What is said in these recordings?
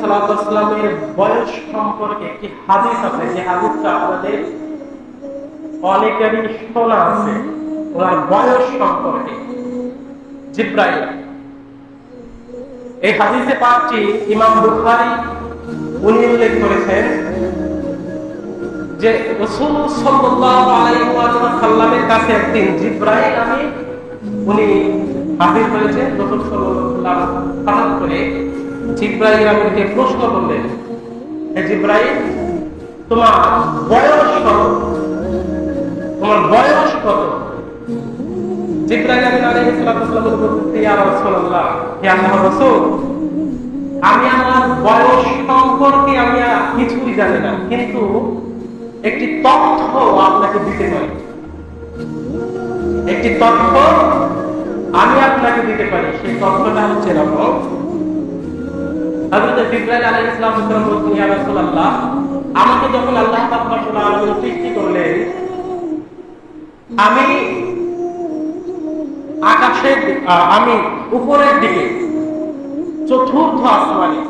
সালাতু ওয়াসসালামের বয়স সম্পর্কে একটি হাদিস আছে, যে হাদিসটা আপনাদের অনেকেরই শোনা আছে। ওনার বয়স সম্পর্কে। এই হাদিসে পাঁচটি ইমাম বুখারী উনি উল্লেখ করেছেন যে রসুল সাল্লাল্লাহু আলাইহি ওয়াসাল্লামের কাছে একদিন জিব্রাইল আমি উনি হাজির হয়েছে রসুল হঠাৎ করে। জিব্রাইল আমাকে প্রশ্ন করলেন, হে জিব্রাইল, তোমার বয়স কত? তোমার বয়স কত? জিব্রাইল আমিন আলাইহিস ওয়াসসালাম বলতে ইয়া রাসূলুল্লাহ, হে আল্লাহর রাসূল, আমি আমার বয়স সম্পর্কে আমি কিছুই জানি না, কিন্তু একটি তথ্য আপনাকে দিতে পারি একটি তথ্য আমি আপনাকে দিতে পারি সেই তথ্যটা হচ্ছে এরকম হযরত আলাইহিস সালাম বলতেন ইয়া রাসূলুল্লাহ, আমাকে যখন আল্লাহ পাক সৃষ্টি করলেন, আমি আমি উপরের দিকে, চতুর্থ আসমানে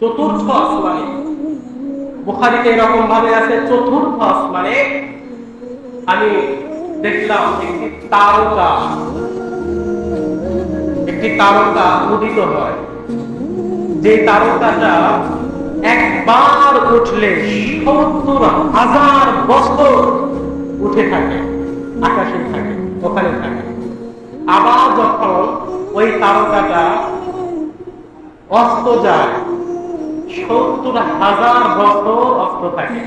চতুর্থ আসমানে, বুখারিতে এরকম ভাবে আছে, চতুর্থ আসমানে আমি দেখলাম তারকা একটি তারকা উদিত হয়। যে তারকাটা একবার উঠলে সত্তর হাজার বছর উঠে থাকে, আকাশে থাকে, ওখানে থাকে। আবার যখন ওই তারকাটা অস্ত যায়, সত্তর হাজার বছর অস্ত থাকে।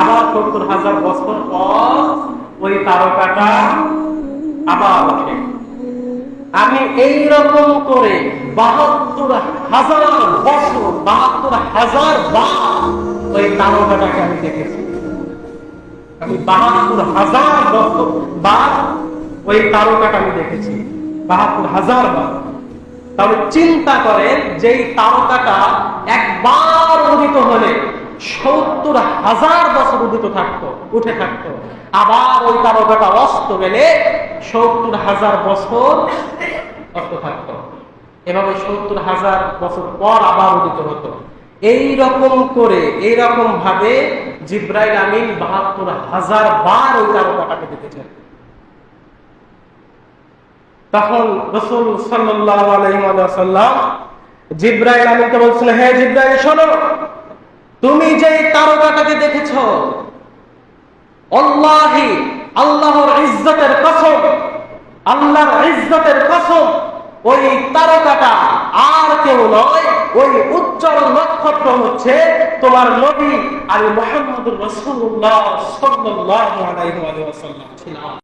আবার সত্তর হাজার বছর পর ওই তারকাটা আবার ওঠে। আমি এই রকম করে বাহাত্তর হাজার বছর, বাহাত্তর হাজার বার ওই তারকাটাকে আমি দেখেছি। আমি বাহাত্তর হাজার বছর বার ওই তারকাটা আমি দেখেছি। বাহাত্তর হাজার বার। তাহলে চিন্তা করেন যে তারকাটা একবার উদিত হলে সত্তর হাজার বছর উদিত থাকতো, উঠে থাকতো। আবার ওই তারকাটা অস্ত গেলে সত্তর হাজার বছর অস্ত থাকতো। এভাবে সত্তর হাজার বছর পর আবার উদিত হতো। এই রকম করে এই রকম ভাবে জিব্রাইল আমিন বাহাত্তর হাজার বার ওই তারকাটাকে দেখেছেন। তখন রসুল সাল্লাম জিব্রাইল আমিনকে বলছিল হে জিব্রাইল, শোনো, তুমি যে তারকাটাকে দেখেছ, আল্লাহি, আল্লাহর ইজ্জতের কসম আল্লাহর ইজ্জতের কসম, ওই তারকাটা আর কেউ নয়, ওই উজ্জ্বল নক্ষত্র হচ্ছে তোমার নবী আর মোহাম্মদ রসুল্লাহ সাল্লাল্লাহু আলাইহি ওয়াসাল্লাম। ছিলাম